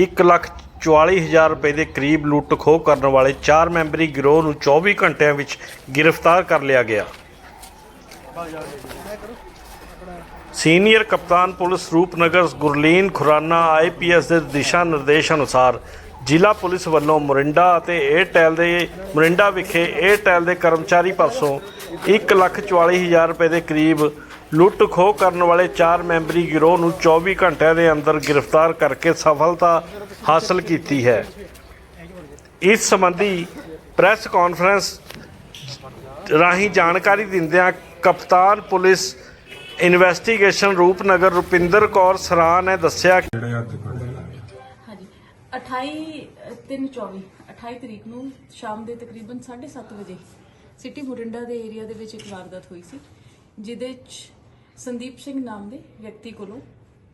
144000 ਰੁਪਏ ਦੇ ਕਰੀਬ ਲੁੱਟ ਖੋਹ ਕਰਨ ਵਾਲੇ 4 ਮੈਂਬਰੀ ਗਿਰੋਹ ਨੂੰ 24 ਘੰਟਿਆਂ ਵਿੱਚ ਗ੍ਰਿਫਤਾਰ ਕਰ ਲਿਆ ਗਿਆ। ਸੀਨੀਅਰ ਕਪਤਾਨ ਪੁਲਿਸ ਰੂਪਨਗਰ ਗੁਰਲੀਨ ਖੁਰਾਨਾ ਆਈਪੀਐਸ ਦੇ ਦਿਸ਼ਾ ਨਿਰਦੇਸ਼ ਅਨੁਸਾਰ ਜ਼ਿਲ੍ਹਾ ਪੁਲਿਸ ਵੱਲੋਂ ਮੋਰਿੰਡਾ ਅਤੇ ਏਅਰਟੈਲ ਦੇ ਮੋਰਿੰਡਾ ਵਿਖੇ ਏਅਰਟੈਲ ਦੇ ਕਰਮਚਾਰੀ ਪਾਸੋਂ 144000 ਰੁਪਏ ਦੇ ਕਰੀਬ ਲੁੱਟ ਖੋਹ ਕਰਨ ਵਾਲੇ 4 ਮੈਂਬਰੀ ਗਿਰੋਹ ਨੂੰ 24 ਘੰਟਿਆਂ ਦੇ ਅੰਦਰ ਗ੍ਰਿਫਤਾਰ ਕਰਕੇ ਸਫਲਤਾ ਹਾਸਲ ਕੀਤੀ ਹੈ। ਇਸ ਸੰਬੰਧੀ ਪ੍ਰੈਸ ਕਾਨਫਰੰਸ ਰਾਹੀਂ ਜਾਣਕਾਰੀ ਦਿੰਦਿਆਂ ਕਪਤਾਨ ਪੁਲਿਸ ਇਨਵੈਸਟੀਗੇਸ਼ਨ ਰੂਪਨਗਰ ਰੁਪਿੰਦਰ ਕੌਰ ਸਰਾਂ ਨੇ ਦੱਸਿਆ ਕਿ ਜਿਹੜੇ ਅੱਜ ਫੜੇ ਹਾਂਜੀ 28 ਤਿੰਨ 24 28 ਤਰੀਕ ਨੂੰ ਸ਼ਾਮ ਦੇ ਤਕਰੀਬਨ 7:30 ਵਜੇ ਸਿਟੀ ਮੁਰਿੰਡਾ ਦੇ ਏਰੀਆ ਦੇ ਵਿੱਚ ਇੱਕ ਵਾਰਦਾਤ ਹੋਈ ਸੀ ਜਿਹਦੇ 'ਚ ਸੰਦੀਪ ਸਿੰਘ ਨਾਮ ਦੇ ਵਿਅਕਤੀ ਕੋਲੋਂ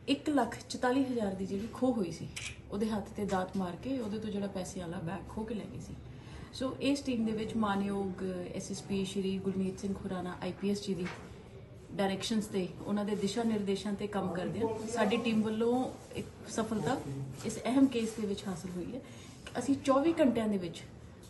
144000 ਦੀ ਜਿਹੜੀ ਖੋਹ ਹੋਈ ਸੀ ਉਹਦੇ ਹੱਥ ਤੇ ਦਾਤ ਮਾਰ ਕੇ ਉਹਦੇ ਤੋਂ ਜਿਹੜਾ ਪੈਸੇ ਵਾਲਾ ਬੈਗ ਖੋਹ ਕੇ ਲੈ ਗਈ ਸੀ। ਸੋ ਇਸ ਟੀਮ ਦੇ ਵਿੱਚ ਮਾਨਯੋਗ ਐਸਐਸਪੀ ਸ਼੍ਰੀ ਗੁਰਮੀਤ ਸਿੰਘ ਖੁਰਾਨਾ ਆਈਪੀਐਸ ਜੀ ਦੀ ਡਾਇਰੈਕਸ਼ਨਸ ਤੇ ਉਹਨਾਂ ਦੇ ਦਿਸ਼ਾ ਨਿਰਦੇਸ਼ਾਂ ਤੇ ਕੰਮ ਕਰਦੇ ਹਾਂ ਸਾਡੀ ਟੀਮ ਵੱਲੋਂ ਇੱਕ ਸਫਲਤਾ ਇਸ ਅਹਿਮ ਕੇਸ ਦੇ ਵਿੱਚ ਹਾਸਲ ਹੋਈ ਹੈ ਕਿ ਅਸੀਂ 24 ਘੰਟਿਆਂ ਦੇ ਵਿੱਚ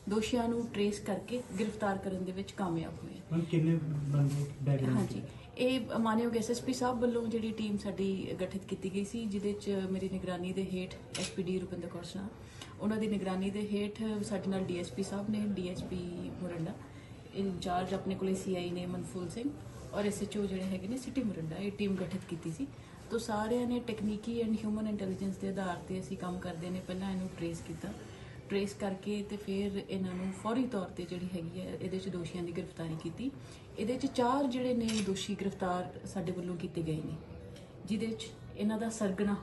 ਦੋਸ਼ੀਆਂ ਨੂੰ ਟਰੇਸ ਕਰਕੇ ਗ੍ਰਿਫਤਾਰ ਕਰਨ ਦੇ ਵਿੱਚ ਕਾਮਯਾਬ ਹੋਏ ਹਾਂ। ਹੁਣ ਕਿੰਨੇ ਬੰਦੇ ਬੈਕਗ੍ਰਾਉਂਡ ਹਾਂਜੀ। ਇਹ ਮਾਨਯੋਗ ਐਸਐਸਪੀ ਸਾਹਿਬ ਵੱਲੋਂ ਜਿਹੜੀ ਟੀਮ ਸਾਡੀ ਗਠਿਤ ਕੀਤੀ ਗਈ ਸੀ, ਜਿਹਦੇ ਚ ਮੇਰੀ ਨਿਗਰਾਨੀ ਦੇ ਹੇਠ ਐਸਪੀਡੀ ਰੁਪਿੰਦਰ ਕੌਰ ਸਨਾ ਉਹਨਾਂ ਦੀ ਨਿਗਰਾਨੀ ਦੇ ਹੇਠ ਸਾਡੇ ਨਾਲ ਡੀਐਸਪੀ ਸਾਹਿਬ ਨੇ ਡੀਐਸਪੀ ਮੁਰੰਡਾ, ਇੰਚਾਰਜ ਆਪਣੇ ਕੋਲੇ ਸੀਆਈ ਨੇ ਮਨਫੂਲ ਸਿੰਘ ਔਰ ਐਸਐਚਓ ਜਿਹੜੇ ਹੈਗੇ ਨੇ ਸਿਟੀ ਮੁਰੰਡਾ, ਇਹ ਟੀਮ ਗਠਿਤ ਕੀਤੀ ਸੀ। ਤੋਂ ਸਾਰਿਆਂ ਨੇ ਟੈਕਨੀਕੀ ਐਂਡ ਹਿਊਮਨ ਇੰਟੈਲੀਜੈਂਸ ਦੇ ਆਧਾਰ ਤੇ ਅਸੀਂ ਕੰਮ ਕਰਦੇ ਨੇ, ਪਹਿਲਾਂ ਇਹਨੂੰ ਟਰੇਸ ਕੀਤਾ। ਟਰੇਸ ਕਰਕੇ ਤੇ ਫਿਰ ਇਹਨਾਂ ਨੂੰ ਫੌਰੀ ਤੌਰ ਤੇ ਜਿਹੜੀ ਹੈਗੀ ਹੈ, ਇਹਦੇ ਚ ਦੋਸ਼ੀਆਂ ਦੀ ਗ੍ਰਿਫਤਾਰੀ ਕੀਤੀ। ਇਹਦੇ ਚ ਚਾਰ ਜਿਹੜੇ ਨੇ ਦੋਸ਼ੀ ਗ੍ਰਿਫਤਾਰ ਸਾਡੇ ਵੱਲੋਂ ਕੀਤੇ ਗਏ ਨੇ, ਜਿਹਦੇ ਚ ਇਹਨਾਂ ਦਾ ਸਰਗਨਾ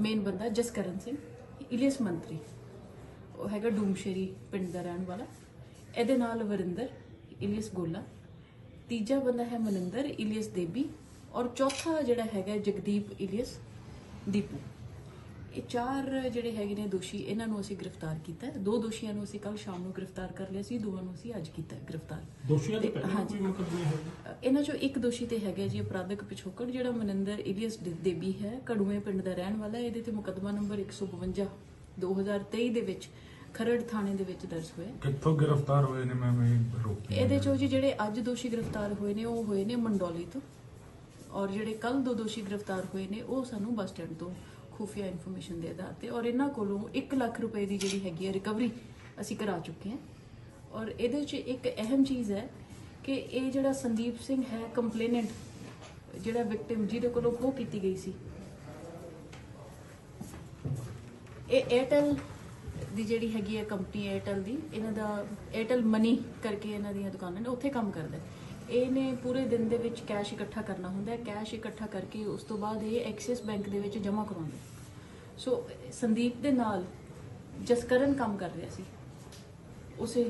ਮੇਨ ਬੰਦਾ ਜਸਕਰਨ ਸਿੰਘ, ਇਲੀਅਸ ਮੰਤਰੀ, ਉਹ ਹੈਗਾ ਡੂਮਸ਼ੇਰੀ ਪਿੰਡ ਦਾ ਰਹਿਣ ਵਾਲਾ। ਇਹਦੇ ਨਾਲ ਵਰਿੰਦਰ, ਇਲੀਅਸ ਗੋਲਾ, ਤੀਜਾ ਬੰਦਾ ਹੈ ਮਨਿੰਦਰ ਇਲੀਅਸ ਦੇਬੀ, ਔਰ ਚੌਥਾ ਜਿਹੜਾ ਹੈਗਾ ਜਗਦੀਪ ਇਲੀਅਸ ਦੀਪੂ। ਇਹ ਚਾਰ ਜਿਹੜੇ ਹੈਗੇ ਨੇ ਦੋਸ਼ੀ ਇਹਨਾਂ ਨੂੰ ਅਸੀਂ ਗ੍ਰਿਫਤਾਰ ਕੀਤਾ ਹੈ। ਦੋ ਦੋਸ਼ੀਆਂ ਨੂੰ ਅਸੀਂ ਕੱਲ ਸ਼ਾਮ ਨੂੰ ਗ੍ਰਿਫਤਾਰ ਕਰ ਲਿਆ ਸੀ ਦੋਵਾਂ ਨੂੰ ਅਸੀਂ ਅੱਜ ਕੀਤਾ ਹੈ ਗ੍ਰਿਫਤਾਰ ਦੋਸ਼ੀਆਂ ਦੇ ਤੇ- ਪਹਿਲਾਂ ਹਾਂਜੀ। ਕੋਈ ਮੁਕੱਦਮੇ ਹੋਏ ਅ, ਇਹਨਾਂ ਚੋਂ ਇੱਕ ਦੋਸ਼ੀ ਤੇ ਹੈਗਾ ਜੀ ਅਪਰਾਧਕ ਪਿਛੋਕੜ ਜਿਹੜਾ ਮਨਿੰਦਰ ਇਲੀਅਸ ਦੇ- ਦੇਬੀ ਹੈ ਕੜੂਏ ਪਿੰਡ ਦਾ ਰਹਿਣ ਵਾਲਾ ਹੈ। ਇਹਦੇ ਤੇ ਮੁਕੱਦਮਾ ਨੰਬਰ 152 2023 ਦੇ ਵਿੱਚ ਖਰੜ ਥਾਣੇ ਦੇ ਵਿੱਚ ਦਰਜ ਹੋਇਆ ਕਿੱਥੋਂ ਗ੍ਰਿਫਤਾਰ ਹੋਏ ਨੇ ਮੈਂ ਮੈਂ ਰੋਕੀ ਇਹਦੇ ਚੋਂ ਜੀ ਜਿਹੜੇ ਅੱਜ ਦੋਸ਼ੀ ਗ੍ਰਿਫਤਾਰ ਹੋਏ ਨੇ ਉਹ ਹੋਏ ਨੇ ਮੰਡੋਲੀ ਤੋਂ ਔਰ ਜਿਹੜੇ ਕੱਲ ਦੋ ਦੋਸ਼ੀ ਗ੍ਰਿਫਤਾਰ ਹੋਏ ਨੇ ਉਹ ਸਾਨੂੰ ਬੱਸ ਸਟੈਂਡ ਤੋਂ ਖੁਫੀਆ ਇਨਫੋਰਮੇਸ਼ਨ ਦੇ ਆਧਾਰ ਤੇ ਔਰ ਇਹਨਾਂ ਕੋਲੋਂ 1 ਲੱਖ ਰੁਪਏ ਦੀ ਜਿਹੜੀ ਹੈਗੀ ਹੈ ਰਿਕਵਰੀ ਅਸੀਂ ਕਰਾ ਚੁੱਕੇ ਹਾਂ। ਔਰ ਇਹਦੇ ਵਿੱਚ ਇੱਕ ਅਹਿਮ ਚੀਜ਼ ਹੈ ਕਿ ਇਹ ਜਿਹੜਾ ਸੰਦੀਪ ਸਿੰਘ ਹੈ ਕੰਪਲੇਨੈਂਟ ਜਿਹੜਾ ਵਿਕਟਿਮ ਜਿਹਦੇ ਕੋਲੋਂ ਖੋ ਕੀਤੀ ਗਈ ਸੀ। ਇਹ 에ਅਰਟੈਲ ਦੀ ਜਿਹੜੀ ਹੈਗੀ ਹੈ ਕੰਪਨੀ 에ਅਰਟੈਲ ਦੀ, ਇਹਨਾਂ ਦਾ 에ਅਰਟੈਲ ਮਨੀ ਕਰਕੇ ਇਹਨਾਂ ਦੀਆਂ ਦੁਕਾਨਾਂ ਨੇ, ਉੱਥੇ ਕੰਮ ਕਰਦਾ ਹੈ। ਇਹਨੇ ਪੂਰੇ ਦਿਨ ਦੇ ਵਿੱਚ ਕੈਸ਼ ਇਕੱਠਾ ਕਰਨਾ ਹੁੰਦਾ ਹੈ। ਕੈਸ਼ ਇਕੱਠਾ ਕਰਕੇ ਉਸ ਤੋਂ ਬਾਅਦ ਇਹ ਐਕਸਿਸ ਬੈਂਕ ਦੇ ਵਿੱਚ ਜਮ੍ਹਾਂ ਕਰਾਉਂਦਾ ਸੋ ਸੰਦੀਪ ਦੇ ਨਾਲ ਜਸਕਰਨ ਕੰਮ ਕਰ ਰਿਹਾ ਸੀ। ਉਸੇ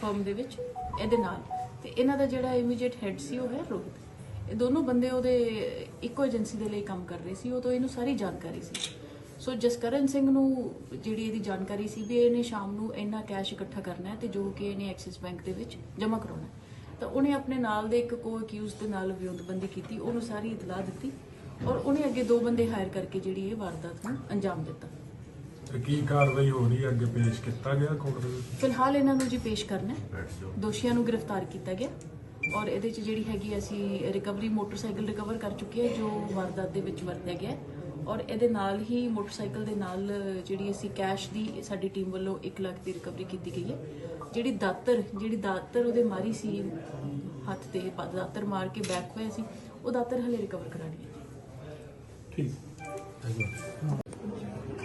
ਫਰਮ ਦੇ ਵਿੱਚ, ਇਹਦੇ ਨਾਲ। ਤੇ ਇਹਨਾਂ ਦਾ ਜਿਹੜਾ ਇਮੀਡੀਏਟ ਹੈਡ ਸੀ, ਉਹ ਹੈ ਰੋਹਿਤ। ਇਹ ਦੋਨੋਂ ਬੰਦੇ ਉਹਦੇ ਇੱਕੋ ਏਜੰਸੀ ਦੇ ਲਈ ਕੰਮ ਕਰ ਰਹੇ ਸੀ। ਉਹ ਤੋਂ ਇਹਨੂੰ ਸਾਰੀ ਜਾਣਕਾਰੀ ਸੀ। ਸੋ ਜਸਕਰਨ ਸਿੰਘ ਨੂੰ ਜਿਹੜੀ ਇਹਦੀ ਜਾਣਕਾਰੀ ਸੀ ਵੀ ਇਹਨੇ ਸ਼ਾਮ ਨੂੰ ਇੰਨਾ ਕੈਸ਼ ਇਕੱਠਾ ਕਰਨਾ ਹੈ ਤੇ ਜੋ ਕਿ ਇਹਨੇ ਐਕਸਿਸ ਬੈਂਕ ਦੇ ਵਿੱਚ ਜਮ੍ਹਾਂ ਕਰਾਉਣਾ ਹੈ। ਤਾਂ ਉਹਨੇ ਆਪਣੇ ਨਾਲ ਦੇ ਇੱਕ ਕੋ ਅਕਿਊਜ਼ ਦੇ ਨਾਲ ਵਿਉਂਤਬੰਦੀ ਕੀਤੀ ਉਹਨੂੰ ਸਾਰੀ ਇਤਲਾਹ ਦਿੱਤੀ ਔਰ ਉਹਨੇ ਅੱਗੇ ਦੋ ਬੰਦੇ ਹਾਇਰ ਕਰਕੇ ਜਿਹੜੀ ਇਹ ਵਾਰਦਾਤ ਨੂੰ ਅੰਜਾਮ ਦਿੱਤਾ। ਤੇ ਕੀ ਕਾਰਵਾਈ ਹੋ ਰਹੀ ਹੈ? ਅੱਗੇ ਪੇਸ਼ ਕੀਤਾ ਗਿਆ ਕੋਰਟ ਦੇ ਵਿੱਚ? ਫਿਲਹਾਲ ਇਹਨਾਂ ਨੂੰ ਜੀ ਪੇਸ਼ ਕਰਨਾ ਹੈ। ਦੋਸ਼ੀਆਂ ਨੂੰ ਗ੍ਰਿਫਤਾਰ ਕੀਤਾ ਗਿਆ ਔਰ ਇਹਦੇ ਚ ਜਿਹੜੀ ਹੈਗੀ ਅਸੀਂ ਰਿਕਵਰੀ ਮੋਟਰਸਾਈਕਲ ਰਿਕਵਰ ਕਰ ਚੁੱਕੇ ਹਾਂ ਜੋ ਵਾਰਦਾਤ ਦੇ ਵਿੱਚ ਵਰਤਿਆ ਗਿਆ ਹੈ। ਔਰ ਇਹਦੇ ਨਾਲ ਹੀ ਮੋਟਰਸਾਈਕਲ ਦੇ ਨਾਲ ਜਿਹੜੀ ਅਸੀਂ ਕੈਸ਼ ਦੀ ਸਾਡੀ ਟੀਮ ਵੱਲੋਂ 1 ਲੱਖ ਦੀ ਰਿਕਵਰੀ ਕੀਤੀ ਗਈ ਹੈ। ਜਿਹੜੀ ਦਾਤਰ ਜਿਹੜੀ ਦਾਤਰ ਉਹਦੇ ਮਾਰੀ ਸੀ ਹੱਥ ਤੇ ਪਾ- ਦਾਤਰ ਮਾਰ ਕੇ ਬੈਕ ਹੋਇਆ ਸੀ ਉਹ ਦਾਤਰ ਹਲੇ ਰਿਕਵਰ ਕਰਾਣੀ ਹੈ ਠੀਕ।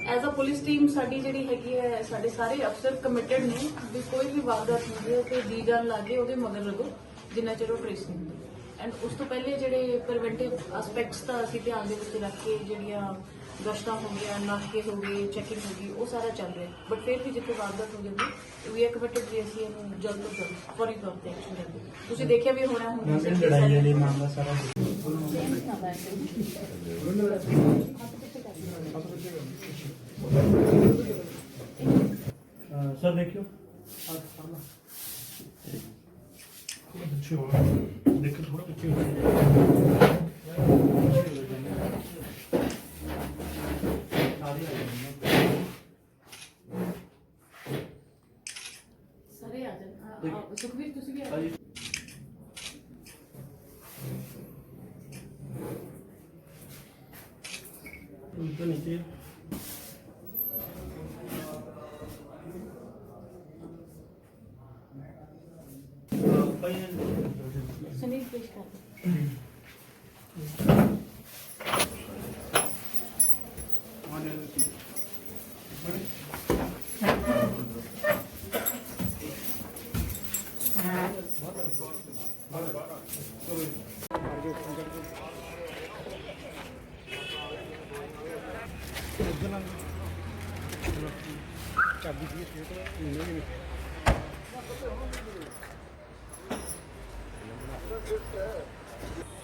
ਐਜ਼ ਅ ਪੁਲਿਸ ਟੀਮ ਸਾਡੀ ਜਿਹੜੀ ਹੈਗੀ ਹੈ ਸਾਡੇ ਸਾਰੇ ਅਫਸਰ ਕਮਿਟਡ ਨੇ ਵੀ ਕੋਈ ਵੀ ਵਾਰਦਾਤ ਹੁੰਦੀ ਹੈ ਤੇ ਦੀ ਜਾਨ ਲਾਗੇ ਉਹਦੇ ਮਗਰ ਲੱਗੋ ਜਿੰਨਾ ਚਿਰ ਉਹ ਟ੍ਰੇਸ ਨਹੀਂ ਹੁੰਦੀ। ਐਂਡ ਉਸ ਤੋਂ ਪਹਿਲੇ ਜਿਹੜੇ ਪ੍ਰੀਵੈਂਟਿਵ ਐਸਪੈਕਟਸ ਦਾ ਅਸੀਂ ਧਿਆਨ ਦੇ ਵਿੱਚ ਰੱਖ ਕੇ ਜਿਹੜੀਆਂ ਗਸ਼ਤਾਂ ਹੋ ਗਈਆਂ ਨਾਕੇ ਹੋ ਗਏ ਚੈਕਿੰਗ ਹੋ ਗਈ ਉਹ ਸਾਰਾ ਚੱਲ ਰਿਹਾ। ਬਟ ਫਿਰ ਵੀ ਜਿੱਥੇ ਵਾਰਦਾਤ ਹੋ ਜਾਂਦੀ ਵੀ ਇੱਕ ਕਮਿਟਡ ਵੀ ਅਸੀਂ ਇਹਨੂੰ ਜਲਦ ਤੋਂ ਜਲਦ ਫੌਰੀ ਤੌਰ ਤੇ ਐਕਸ਼ਨ ਕਰਾਂਗੇ ਤੁਸੀਂ ਦੇਖਿਆ ਵੀ ਹੋਣਾ ਕਿਹਾ ਲੜਾਈ ਵਾਲੀ ਮਾਮਲਾ ਸਾਰਾ ਅਹ ਸਰ ਦੇਖਿਓ। ਆਹ ਸਾਹਮਣਾ तो नीचे सुनील पेश कर Thank you. ਚਾਬੀ ਦੀ ਤੇ ਨਹੀਂ ਨਹੀਂ Thank you.